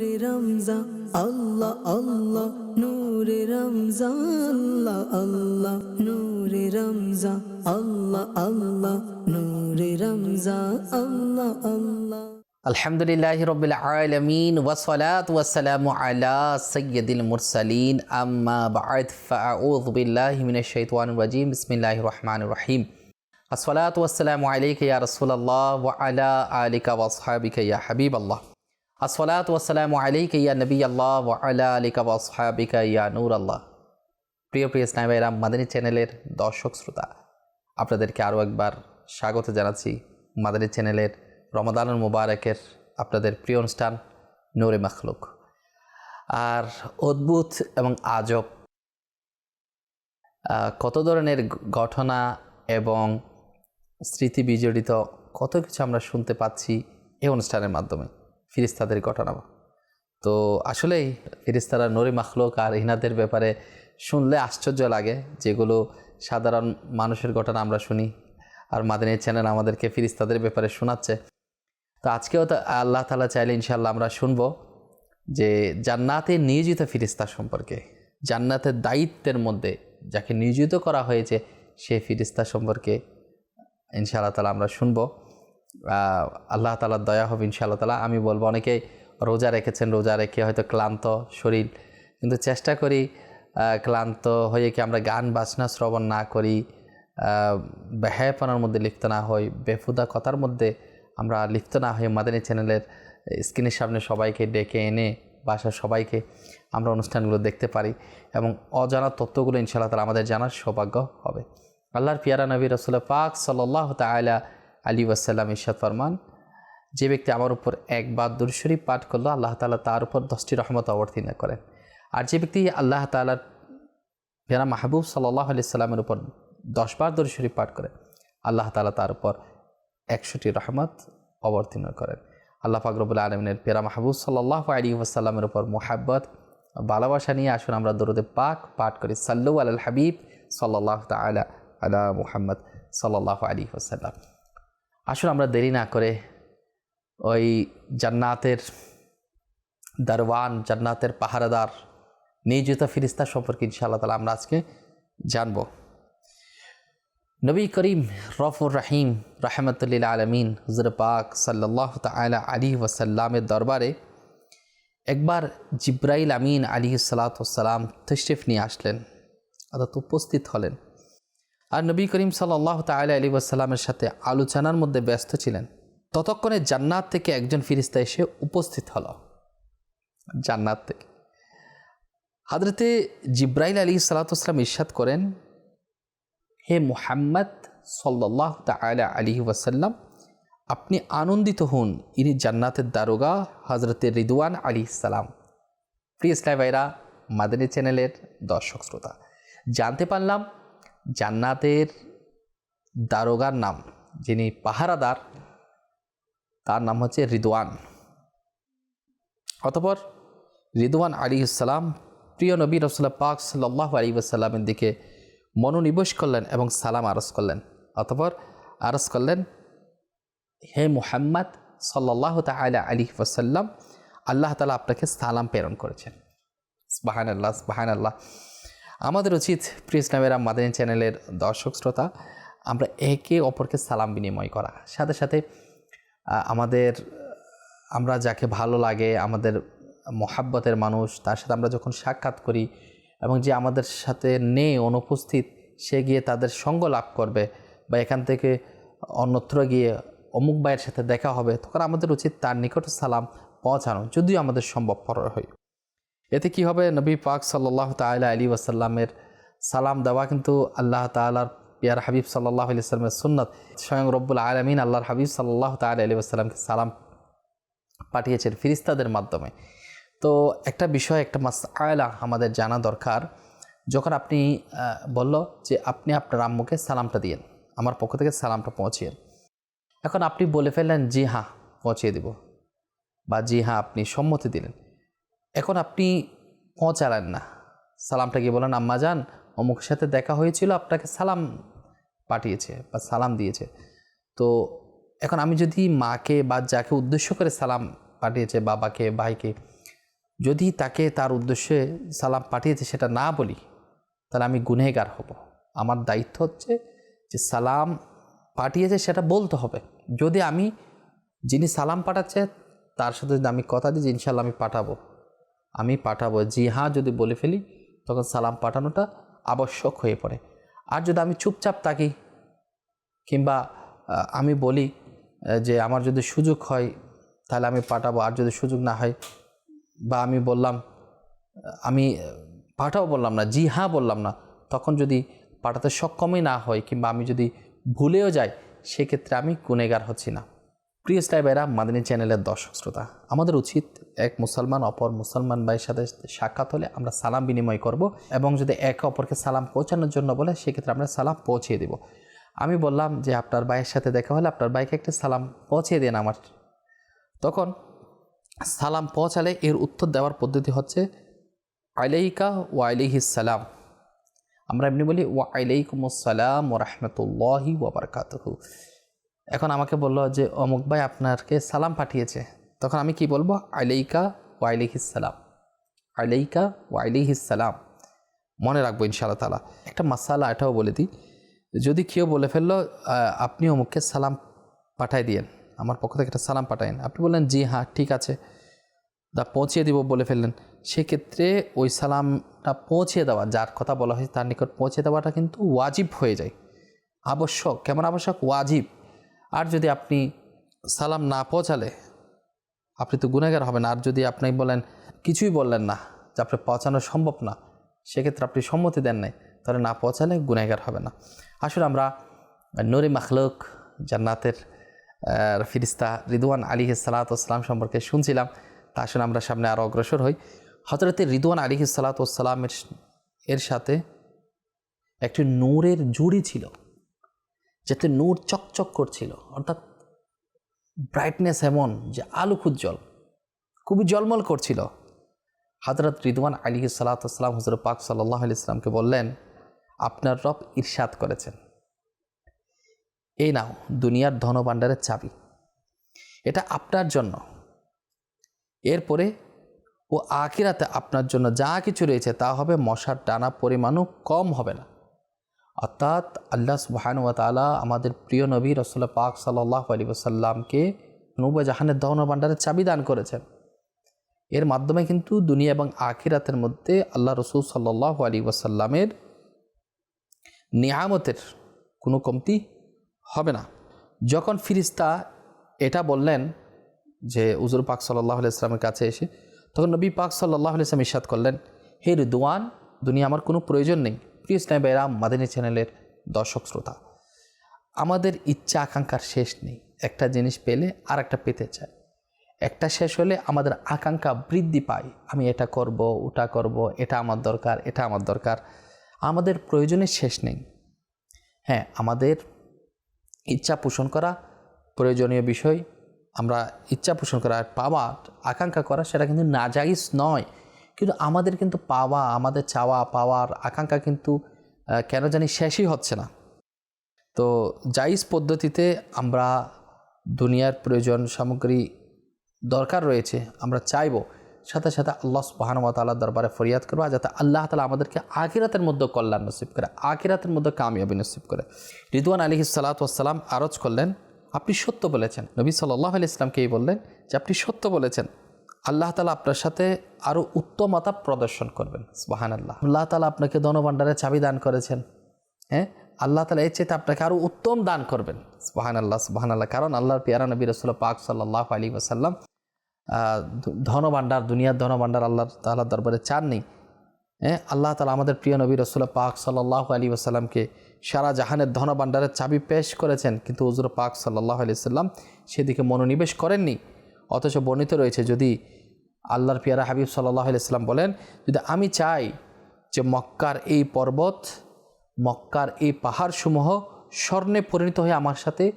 নূরে রমজান আল্লাহ আল্লাহ নূরে রমজান আল্লাহ আল্লাহ নূরে রমজান আল্লাহ আল্লাহ নূরে রমজান আল্লাহ আল্লাহ আলহামদুলিল্লাহ রবিল আলমিন ওয়াসলাত ওয়াসালাম আলা সৈয়দুল মুরসালিন আম্মা বাদ ফাউয বিল্লাহি মিনাশ শাইতানির রাজিম বিসমিল্লাহির রহমানির রহিম আসসালাতু ওয়াসসালামু আলাইকা ইয়া রাসূলুল্লাহ ওয়া আলা আলিকা ওয়া আসহাবিকা ইয়া হাবিবাল্লাহ আসসালাতু ওয়াসসালামু আলাইকা ইয়া নবিয়াল্লাহ ওয়া আলা আলিকা ওয়া আসহাবিকা ইয়া নূরাল্লাহ। প্রিয় প্রিয় স্নাইবাইরা মাদানী চ্যানেলের দর্শক শ্রোতা, আপনাদেরকে আরও একবার স্বাগত জানাচ্ছি মাদানী চ্যানেলের রমাদানুল মুবারকের আপনাদের প্রিয় অনুষ্ঠান নূরে মখলুক। আর অদ্ভুত এবং আজব কত ধরনের ঘটনা এবং স্মৃতি বিজড়িত কত কিছু আমরা শুনতে পাচ্ছি এই অনুষ্ঠানের মাধ্যমে। ফিরিস্তাদের ঘটনা। তো আসলেই ফিরিস্তারা নরি মাখলুক আর ইনাদের ব্যাপারে শুনলে আশ্চর্য লাগে যেগুলো সাধারণ মানুষের ঘটনা আমরা শুনি আর মাদানী চ্যানেল আমাদেরকে ফিরিস্তাদের ব্যাপারে শোনাচ্ছে। তো আজকেও তো আল্লাহ তালা চাইলে ইনশাল্লাহ আমরা শুনব যে জান্নাতে নিয়োজিত ফিরিস্তা সম্পর্কে, জান্নাতের দায়িত্বের মধ্যে যাকে নিয়োজিত করা হয়েছে সে ফিরিস্তা সম্পর্কে ইনশাআল্লাহ তালা আমরা শুনব। আল্লাহ তালার দয়া হবে, ইনশাআল্লাহ তালা আমি বলব, অনেকেই রোজা রেখেছেন, রোজা রেখে হয়তো ক্লান্ত শরীর, কিন্তু চেষ্টা করি ক্লান্ত হয়ে কি আমরা গান, বাজনা শ্রবণ না করি বেহায়াপনার মধ্যে লিপ্ত না হই, বেফুদা কথার মধ্যে আমরা লিপ্ত না হয়ে মাদানী চ্যানেলের স্ক্রিনের সামনে সবাইকে ডেকে এনে, বাসার সবাইকে আমরা অনুষ্ঠানগুলো দেখতে পারি এবং অজানা তত্ত্বগুলো ইনশাআল্লাহ তালা আমাদের জানার সৌভাগ্য হবে। আল্লাহর পিয়ারা নবী রসুল পাক সাল্লাহ তালা আলী ওয়াসাল্লাম ইরশাদ ফরমান, যে ব্যক্তি আমার উপর একবার দুরশরীফ পাঠ করল, আল্লাহ তালা তার উপর দশটি রহমত অবতীর্ণ করেন। আর যে ব্যক্তি আল্লাহ তালার পেয়ারা মাহবুব সাল্লাহ আলি সাল্লামের উপর দশবার দুরশরীফ পাঠ করে আল্লাহ তালা তার উপর একশোটি রহমত অবতীর্ণ করেন। আল্লাহ ফাকরবুল আলমিনের পেরা মাহবুব সাল্লাহ আলী ওয়াসাল্লামের উপর মোহাব্বত ভালোবাসা নিয়ে আসুন, আমরা দরুদে পাক পাঠ করি। সাল্লু আল হাবিব সাল্লাহ তালা আলা মুহাম্মদ সাল্লাহ আলী ওসাল্লাম আসুন আমরা দেরি না করে ওই জান্নাতের দারওয়ান, জান্নাতের পাহারাদার, নিয়োজিত ফিরিস্তা সম্পর্কে ইনশাআল্লাহ তালা আমরা আজকে জানব। নবী করিম রফুর রাহিম রাহমতুল্লিল আলমিন হুজুর পাক সাল্লাহ তালা আলী ওয়াসাল্লামের দরবারে একবার জিব্রাইল আমিন আলী সালাতাম তশরিফ নিয়ে আসলেন, অর্থাৎ উপস্থিত হলেন। আর নবী করিম সাল্লাহ তালা আলী ওয়াসাল্লামের সাথে আলোচনার মধ্যে ব্যস্ত ছিলেন। ততক্ষণে জান্নাত থেকে একজন ফিরিস্তা এসে উপস্থিত হলো। জান্নাত থেকে। হাজরতে জিব্রাইল আলী সালাতাম ইরশাদ করেন, হে মুহাম্মদ সাল্লাহ তালা আলী ওয়াসাল্লাম, আপনি আনন্দিত হন ইনি জান্নাতের দারোগা হজরতে রিদওয়ান আলী সালাম। প্রিয় ইসলাম ভাইরা, মাদানী চ্যানেলের দর্শক শ্রোতা, জানতে পারলাম জান্নাতের দারোগার নাম, যিনি পাহারাদার, তার নাম হচ্ছে রিদওয়ান। অতপর রিদওয়ান আলী ইসলাম প্রিয় নবী রসুল্লাহ পাক সাল্লাহ আলী ওসাল্লামের দিকে মনোনিবেশ করলেন এবং সালাম আরজ করলেন। অতপর আরজ করলেন, হে মুহাম্মদ সাল্লাহ তালা আলী ওসাল্লাম আল্লাহ তালা আপনাকে সালাম প্রেরণ করেছেন। বাহান আল্লাহ বাহান আল্লাহ আমাদের উচিত প্রিয় ইসলামেরা মাদানী চ্যানেলের দর্শক শ্রোতা, আমরা একে অপরকে সালাম বিনিময় করা। সাথে সাথে আমাদের, আমরা যাকে ভালো লাগে, আমাদের মহাব্বতের মানুষ, তার সাথে আমরা যখন সাক্ষাৎ করি এবং যে আমাদের সাথে নেই, অনুপস্থিত, সে গিয়ে তাদের সঙ্গ লাভ করবে বা এখান থেকে অন্যত্র গিয়ে অমুক ভাইয়ের সাথে দেখা হবে, তখন আমাদের উচিত তার নিকট সালাম পৌঁছানো, যদিও আমাদের সম্ভবপর হয়। এতে কি হবে? নবী পাক সাল্লাহ তালা আলী ওয়াসাল্লামের সালাম দেওয়া কিন্তু আল্লাহ তালার পিয়ার হাবিব সাল্লাহ আলি সাল্লামের সুন্নত। স্বয়ং রব্বুল আলমিন আল্লাহর হাবিব সাল্লাহ তালা আলী ওয়াসাল্লামকে সালাম পাঠিয়েছেন ফিরিস্তাদের মাধ্যমে। তো একটা বিষয়, একটা মাস আয়লা আমাদের জানা দরকার। যখন আপনি বলল যে আপনি আপনার আম্মুকে সালামটা দিয়েন, আমার পক্ষ থেকে সালামটা পৌঁছিয়েন। এখন আপনি বলে ফেললেন, জি হ্যাঁ পৌঁছিয়ে দিব। বা, জি হ্যাঁ আপনি সম্মতি দিলেন। এখন আপনি পৌঁছালেন না। সালামটা গিয়ে বলেন, আম্মা যান, অমুকের সাথে দেখা হয়েছিল, আপনাকে সালাম পাঠিয়েছে বা সালাম দিয়েছে। তো এখন আমি যদি মাকে বা যাকে উদ্দেশ্য করে সালাম পাঠিয়েছে, বাবাকে, ভাইকে, যদি তাকে তার উদ্দেশ্যে সালাম পাঠিয়েছে সেটা না বলি, তাহলে আমি গুনেগার হব। আমার দায়িত্ব হচ্ছে যে সালাম পাঠিয়েছে সেটা বলতে হবে। যদি আমি, যিনি সালাম পাঠাচ্ছে, তার সাথে যদি আমি কথা দিই যে ইনশাল্লাহ আমি পাঠাবো। আমি পাঠাবো। জি হ্যাঁ যদি বলে ফেলি, তখন সালাম পাঠানোটা আবশ্যক হয়ে পড়ে। আর যদি আমি চুপচাপ থাকি, কিংবা আমি বলি যে আমার যদি সুযোগ হয়, তাহলে আমি পাঠাবো। আর যদি সুযোগ না হয়, বা আমি বললাম, আমি পাঠাও বললাম না, জি হ্যাঁ বললাম না, তখন যদি পাঠাতে সক্ষমই না হয়, কিংবা আমি যদি ভুলেও যাই, সেক্ষেত্রে আমি গুনেগার হচ্ছি না। প্রিয় স্টাইবেরা মাদিনী চ্যানেলের দর্শক শ্রোতা, আমাদের উচিত এক মুসলমান অপর মুসলমান ভাইয়ের সাথে সাক্ষাৎ হলে আমরা সালাম বিনিময় করব এবং যদি একে অপরকে সালাম পৌঁছানোর জন্য বলে, সেক্ষেত্রে আমরা সালাম পৌঁছিয়ে দেব। আমি বললাম যে, আপনার ভাইয়ের সাথে দেখা হলে আপনার ভাইকে একটা সালাম পৌঁছিয়ে দেন আমার। তখন সালাম পৌঁছালে এর উত্তর দেওয়ার পদ্ধতি হচ্ছে, আলাইকা ওয়া আলাইহিস সালাম। আমরা এমনি বলি, ওয়া আলাইকুম আসসালাম ও রহমতুল্লাহি ওবরকাতহু এখন আমাকে বলল যে, অমুক ভাই আপনাকে সালাম পাঠিয়েছে। তখন আমি কি বলব? আলাইকা ওয়া আলাইহিস সালাম। আলাইকা ওয়া সালাম। মনে রাখব ইনশাআল্লাহ তালা একটা মাসালা এটাও বলে দিই। যদি কেউ বলে ফেলল আপনি অমুককে সালাম পাঠাই দিয়েন। আমার পক্ষ থেকে একটা সালাম পাঠাইন আপনি বললেন, জি হ্যাঁ ঠিক আছে। দা পৌঁছিয়ে দিব বলে ফেললেন। সেক্ষেত্রে ওই সালামটা পৌঁছে দেওয়া, যার কথা বলা হয়েছে তার নিকট পৌঁছে দেওয়াটা কিন্তু ওয়াজিব হয়ে যায়। আবশ্যক, কেমন আবশ্যক? ওয়াজিব। আর যদি আপনি সালাম না পৌঁছালে, আপনি তো গুণাগার হবেন। আর যদি আপনি বলেন, কিছুই বললেন না, যে আপনি পৌঁছানো সম্ভব না, সেক্ষেত্রে আপনি সম্মতি দেন নাই, তাহলে না পৌঁছালে গুণাগার হবে না। আসলে আমরা নুরি মাখলুক, জান্নাতের ফিরিস্তা রিদওয়ান আলী সালাতাম সম্পর্কে শুনছিলাম। তা আসলে আমরা সামনে আরও অগ্রসর হই। হজরতে রিদওয়ান আলী সালাতামের এর সাথে একটি নূরের জুড়ি ছিল। যাতে নূর চকচক করছিল, অর্থাৎ ব্রাইটনেস এমন যে আলোক উজ্জ্বল খুবই জলমল করছিল। হজরত রিদওয়ান আলী সালাতাম হজরত পাক সাল্লাহ আলি ইসলামকে বললেন, আপনার রব ইরশাদ করেছেন। এই নাও, দুনিয়ার ধনভাণ্ডারের চাবি। এটা আপনার জন্য। এরপরে, ও আখিরাতে আপনার জন্য যা কিছু রয়েছে তা হবে মশার টানা পরিমাণও কম হবে না। অর্থাৎ আল্লাহ সুবাহানুয়া তালা আমাদের প্রিয় নবী রসুল্লাহ পাক সাল্লাহ আলী সাল্লামকে নৌবা জাহানের দহন ভাণ্ডারের চাবি দান করেছেন। এর মাধ্যমে কিন্তু দুনিয়া এবং আখিরাতের মধ্যে আল্লাহ রসুল সাল্লাহ আলী ওয়াসাল্লামের নিয়ামতের কোনো কমতি হবে না। যখন ফিরিস্তা এটা বললেন যে উজুর পাক সাল্লাহ ইসলামের কাছে এসে, তখন নবী পাক সাল্লাহ ইসলাম ইসাদ করলেন, হে রিদওয়ান, দুনিয়া আমার কোনো প্রয়োজন নেই। প্রিয় বেরাম মাদিনী চ্যানেলের দর্শক শ্রোতা, আমাদের ইচ্ছা আকাঙ্ক্ষার শেষ নেই। একটা জিনিস পেলে আর একটা পেতে চাই। একটা শেষ হলে আমাদের আকাঙ্ক্ষা বৃদ্ধি পায়। আমি এটা করব, ওটা করব, এটা আমার দরকার, এটা আমার দরকার। আমাদের প্রয়োজনের শেষ নেই। হ্যাঁ আমাদের ইচ্ছা পোষণ করা প্রয়োজনীয় বিষয়। আমরা ইচ্ছা পোষণ করা পাওয়া, আকাঙ্ক্ষা করা, সেটা কিন্তু নাজাইজ নয়। কিন্তু আমাদের কিন্তু পাওয়া, আমাদের চাওয়া, পাওয়ার আকাঙ্ক্ষা কিন্তু কেন জানি শেষই হচ্ছে না। তো জাইজ পদ্ধতিতে আমরা দুনিয়ার প্রয়োজন সামগ্রী দরকার রয়েছে, আমরা চাইব। সাথে সাথে আল্লাহ সুবাহানুয়া তাল্লাহ দরবারে ফরিয়াদ করব যাতে আল্লাহ তালা আমাদেরকে আখিরাতের মধ্যে কল্যাণ নসিব করে, আখিরাতের মধ্যে কামিয়াবি নসিব করে। রিদওয়ান আলী সালাতাম আরজ করলেন, আপনি সত্য বলেছেন। নবী সাল্লাহ আলি ইসলামকে এই বললেন যে, আপনি সত্য বলেছেন। আল্লাহ তালা আপনার সাথে আরও উত্তমতা প্রদর্শন করবেন সুবাহান আল্লাহ আল্লাহ তালা আপনাকে ধনভাণ্ডারে চাবি দান করেছেন হ্যাঁ? আল্লাহ তালা এর চেয়ে আপনাকে আরও উত্তম দান করবেন সুবাহান আল্লাহ সুবাহান আল্লাহ কারণ আল্লাহর পিয়ারা নবী রসুল্লাহ পাক সাল্লাহ আলী ওসাল্লাম ধনভাণ্ডার, দুনিয়ার ধনভাণ্ডার আল্লাহ তাল্লাহ দরবারে চাননি হ্যাঁ? আল্লাহ তালা আমাদের প্রিয় নবী রসুল্লাহ পাক সাল্লাহ আলী ওসাল্লামকে সারা জাহানের ধনভাণ্ডারের চাবি পেশ করেছেন, কিন্তু হুজুর পাক সাল্লাহ আলি সাল্লাম সেদিকে মনোনিবেশ করেননি। অথচ বর্ণিত রয়েছে যদি আল্লাহর পিয়ারা হাবিব সাল্লাহ আলাইসাল্লাম বলেন, যদি আমি চাই যে মক্কার এই পর্বত, মক্কার এই পাহাড়সমূহ স্বর্ণে পরিণত হয়ে আমার সাথে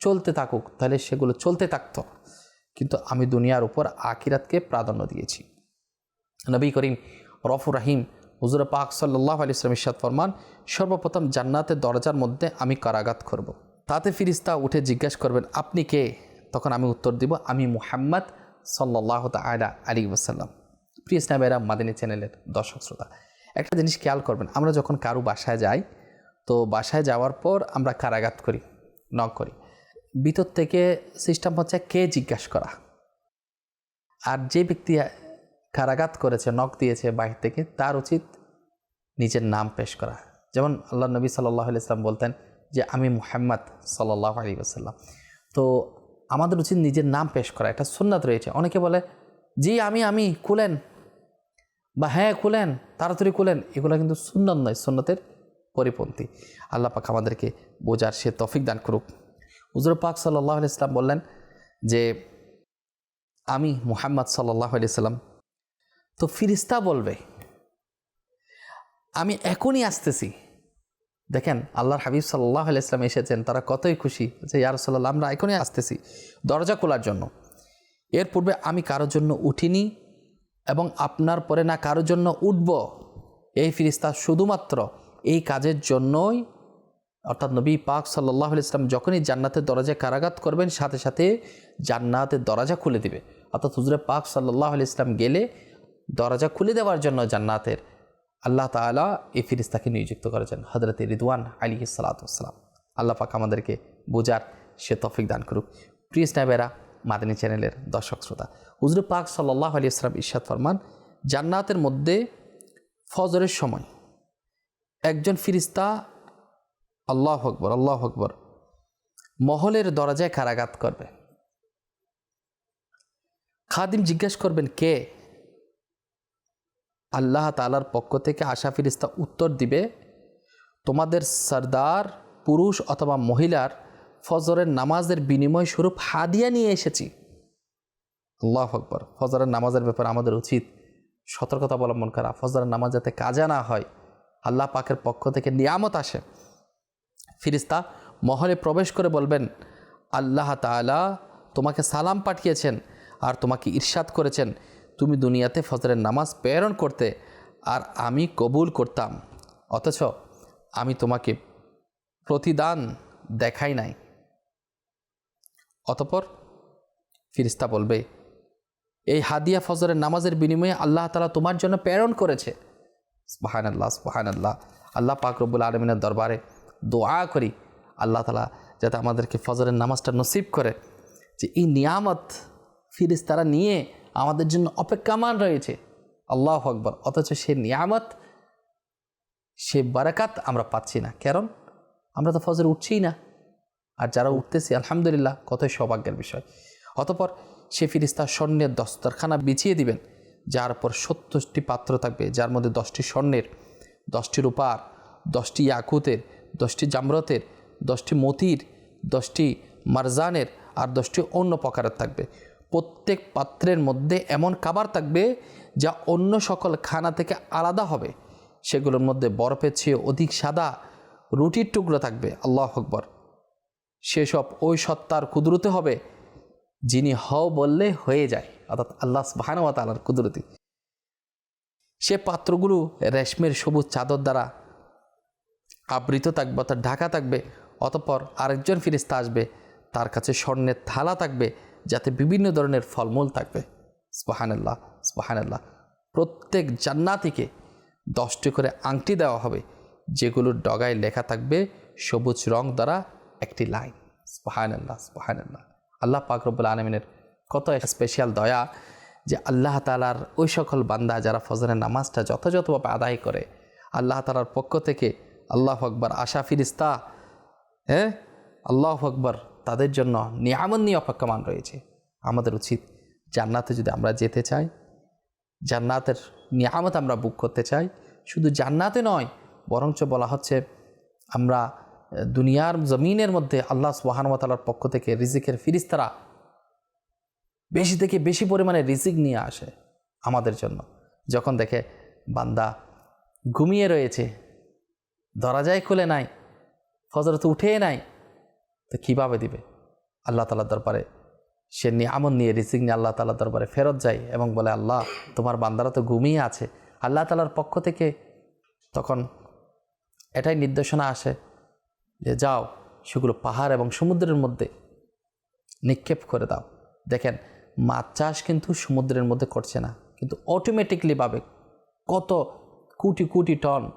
চলতে থাকুক, তাহলে সেগুলো চলতে থাকতো। কিন্তু আমি দুনিয়ার উপর আকিরাতকে প্রাধান্য দিয়েছি। নবী করিম রফুর রাহিম হুজুর পাক সাল্লাহ আলি ইসলাম ইসাদ ফরমান, সর্বপ্রথম জান্নাতের দরজার মধ্যে আমি কারাগাত করব। তাতে ফিরিস্তা উঠে জিজ্ঞাসা করবেন, আপনি কে? তখন আমি উত্তর দিব, আমি মুহাম্মদ সাল্লাহ তালা আলী ওসাল্লাম প্রিয় স্নাবেরা মাদিনী চ্যানেলের দর্শক শ্রোতা, একটা জিনিস খেয়াল করবেন, আমরা যখন কারও বাসায় যাই, তো বাসায় যাওয়ার পর আমরা কারাগাত করি, নক করি। ভিতর থেকে সিস্টেম হচ্ছে কে জিজ্ঞাসা করা। আর যে ব্যক্তি কারাগাত করেছে নখ দিয়েছে বাহির থেকে, তার উচিত নিজের নাম পেশ করা। যেমন আল্লাহ নবী সাল্লাহ ইসলাম বলতেন যে, আমি মুহাম্মদ সাল্লাহ আলী আসাল্লাম তো আমাদের উচিত নিজের নাম পেশ করা, একটা সুন্নাত রয়েছে। অনেকে বলে, জি, আমি আমি, খুলেন। বা হ্যাঁ খুলেন, তাড়াতাড়ি খুলেন। এগুলো কিন্তু সুন্নত নয়, সুন্নতের পরিপন্থী। আল্লাহ পাক আমাদেরকে বোঝার সে তফিক দান করুক। হুজুর পাক সাল্লাহ ইসলাম বললেন যে, আমি মুহাম্মদ সাল্লাহ সাল্লাম। তো ফিরিস্তা বলবে, আমি এখনই আসতেছি। দেখেন, আল্লাহর হাবিব সাল্লাহ ইসলাম এসেছেন, তারা কতই খুশি যে ইয়ার সাল্লাহ আমরা এখনই আসতেছি দরজা খোলার জন্য। এর পূর্বে আমি কারোর জন্য উঠিনি এবং আপনার পরে না কারোর জন্য উঠব। এই ফিরিস্তা শুধুমাত্র এই কাজের জন্যই অর্থাৎ নবী পাক সাল্লাহ ইসলাম যখনই জান্নাতের দরজায় কারাগাত করবেন, সাথে সাথে জান্নাতের দরজা খুলে দিবে। অর্থাৎ হুজুরে পাক সাল্লাহ ইসলাম গেলে দরজা খুলে দেওয়ার জন্য জান্নাতের আল্লাহ তালা এই ফিরিস্তাকে নিযুক্ত করেছেন হজরত রিদওয়ান আলী সালাতাম আল্লাহ পাক আমাদেরকে বোঝার সে তফিক দান করুক। প্রিয় স্নাবেরা মাদানী চ্যানেলের দর্শক শ্রোতা, হুজুর পাক সাল্লাহ আলী ইসলাম ইশাদ ফরমান, জান্নাতের মধ্যে ফজরের সময় একজন ফিরিস্তা আল্লাহ আকবর আল্লাহ আকবর, মহলের দরজায় কারাগাত করবে। খাদিম জিজ্ঞেস করবেন, কে? আল্লাহ তালার পক্ষ থেকে আশা ফিরিস্তা উত্তর দিবে, তোমাদের সর্দার, পুরুষ অথবা মহিলার ফজরের নামাজের বিনিময় স্বরূপ হাদিয়া নিয়ে এসেছি। আল্লাহ আকবর। ফজরের নামাজের ব্যাপারে আমাদের উচিত সতর্কতা অবলম্বন করা। ফজরের নামাজ যাতে কাজা না হয়, আল্লাহ পাকের পক্ষ থেকে নিয়ামত আসে। ফিরিস্তা মহলে প্রবেশ করে বলবেন, আল্লাহ তালা তোমাকে সালাম পাঠিয়েছেন আর তোমাকে ঈর্ষাদ করেছেন। তুমি দুনিয়াতে ফজরের নামাজ প্রেরণ করতে আর আমি কবুল করতাম। অথচ আমি তোমাকে প্রতিদান দেখাই নাই। অতপর ফিরিস্তা বলবে, এই হাদিয়া ফজরের নামাজের বিনিময়ে আল্লাহ তালা তোমার জন্য প্রেরণ করেছে। স্পাহান আল্লাহ স্পাহান আল্লাহ আল্লাহ পাক রব্বুল আলমিনের দরবারে দোয়া করি, আল্লাহ তালা যাতে আমাদেরকে ফজরের নামাজটা নসিব করে যে এই নিয়ামত ফিরিস্তারা নিয়ে আমাদের জন্য অপেক্ষামান রয়েছে। আল্লাহ আকবর। অথচ সে নিয়ামত, সে বারাকাত আমরা পাচ্ছি না। কারণ আমরা তো ফজর উঠছিই না। আর যারা উঠতেছি, আলহামদুলিল্লাহ, কতই সৌভাগ্যের বিষয়। অতপর সে ফিরিস্তা স্বর্ণের দস্তরখানা বিছিয়ে দিবেন, যার পর সত্তরটি পাত্র থাকবে, যার মধ্যে দশটি স্বর্ণের, দশটি রূপার, দশটি ইয়াকুতের, দশটি জামরতের, দশটি মতির, দশটি মারজানের, আর দশটি অন্য প্রকারের থাকবে। প্রত্যেক পাত্রের মধ্যে এমন খাবার থাকবে যা অন্য সকল খানা থেকে আলাদা হবে। সেগুলোর মধ্যে বরফের চেয়ে অধিক সাদা রুটির টুকরো থাকবে। আল্লাহ আকবর। সেসব ওই সত্তার কুদরতে হবে, যিনি হও বললে হয়ে যায়, অর্থাৎ আল্লাহ সুবাহানুয়া তালার কুদরতি। সে পাত্রগুলো রেশমের সবুজ চাদর দ্বারা আবৃত থাকবে, অর্থাৎ ঢাকা থাকবে, অতপর আরেকজন ফিরিস্তা আসবে, তার কাছে স্বর্ণের থালা থাকবে যাতে বিভিন্ন ধরনের ফলমূল থাকবে। স্পাহানাল্লাহ স্পাহানাল্লাহ প্রত্যেক জান্নাতিকে দশটি করে আংটি দেওয়া হবে, যেগুলোর ডগায় লেখা থাকবে সবুজ রং দ্বারা একটি লাইন। স্পাহানাল্লাহ স্পাহানাল্লাহ আল্লাহ পাক রব্বুল আলমিনের কত স্পেশাল দয়া যে আল্লাহ তালার ওই সকল বান্দা যারা ফজরের নামাজটা যথাযথভাবে আদায় করে, আল্লাহ তালার পক্ষ থেকে আল্লাহ আকবর, আশা ফিরিস্তা হ্যাঁ? আল্লাহ আকবর তাদের জন্য নিয়ামন নিয়ে অপেক্ষমান রয়েছে। আমাদের উচিত জান্নাতে যদি আমরা যেতে চাই, জান্নাতের নিয়ামত আমরা বুক করতে চাই, শুধু জান্নাতে নয়, বরঞ্চ বলা হচ্ছে আমরা দুনিয়ার জমিনের মধ্যে আল্লাহ সুবাহানতালার পক্ষ থেকে রিজিকের ফিরিস্তারা বেশি থেকে বেশি পরিমাণে রিজিক নিয়ে আসে আমাদের জন্য। যখন দেখে বান্দা ঘুমিয়ে রয়েছে, দরজায় খুলে নাই ফজরত উঠে নাই তো কীভাবে দিবে? আল্লাহ তালার দরবারে। সে নিয়ামন নিয়ে রিসিক নিয়ে আল্লাহ তালার দরবারে ফেরত যায় এবং বলে, আল্লাহ, তোমার বান্দারা তো ঘুমিয়ে আছে। আল্লাহ তালার পক্ষ থেকে তখন এটাই নির্দেশনা আসে যে, যাও, সেগুলো পাহাড় এবং সমুদ্রের মধ্যে নিক্ষেপ করে দাও। দেখেন, মাছ চাষ কিন্তু সমুদ্রের মধ্যে করছে না। কিন্তু অটোমেটিকলিভাবে কত কোটি কোটি টন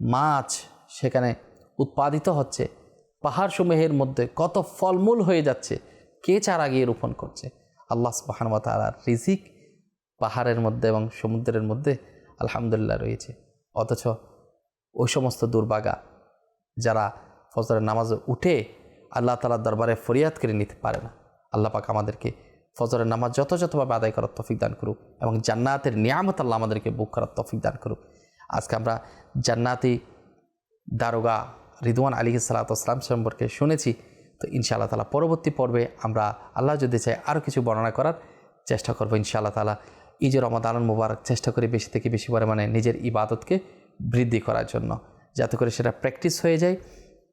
মাছ সেখানে উৎপাদিত হচ্ছে। পাহাড়সমূহের মধ্যে কত ফলমূল হয়ে যাচ্ছে, কে চারা গিয়ে রোপণ করছে? আল্লাহ সুবাহানুয়া তালার রিজিক পাহাড়ের মধ্যে এবং সমুদ্রের মধ্যে আলহামদুলিল্লাহ রয়েছে। অথচ ওই সমস্ত দুর্বাগা যারা ফজরের নামাজে উঠে আল্লাহ তালার দরবারে ফরিয়াদ করে নিতে পারে না। আল্লাহ পাক আমাদেরকে ফজরের নামাজ যথাযথভাবে আদায় করার তফিক দান করুক এবং জান্নাতের নিয়ামত আল্লাহ আমাদেরকে বুক করার তফিক দান করুক। আজকে আমরা জান্নাতি দারোগা রিদওয়ান আলী সালাতাম সম্পর্কে শুনেছি। তো ইনশাআল্লাহ তালা পরবর্তী পর্বে আমরা আল্লাহ যদি চাই আরও কিছু বর্ণনা করার চেষ্টা করব ইনশাআল্লাহ তালা যে রমাদান মুবারক চেষ্টা করি বেশি থেকে বেশি পরিমাণে নিজের ইবাদতকে বৃদ্ধি করার জন্য, যাতে করে সেটা প্র্যাকটিস হয়ে যায়।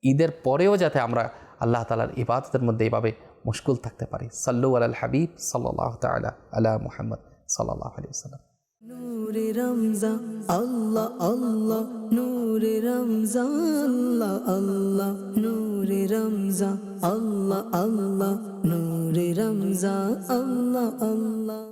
ঈদের পরেও যাতে আমরা আল্লাহ তালার ইবাদতের মধ্যে এইভাবে মুশকুল থাকতে পারি। সাল্লু আল হাবিব সাল্লাহ তালা আলা মুহাম্মদ সাল্লাহ আলি সাল্লাম নূরে রমজা আল্লাহ আল্লাহ, নূরে রমজান, আল্লাহ আল্লাহ, নূরে রমজান, আল্লাহ আল্লাহ, নূরে রমজান, আল্লাহ আল্লাহ।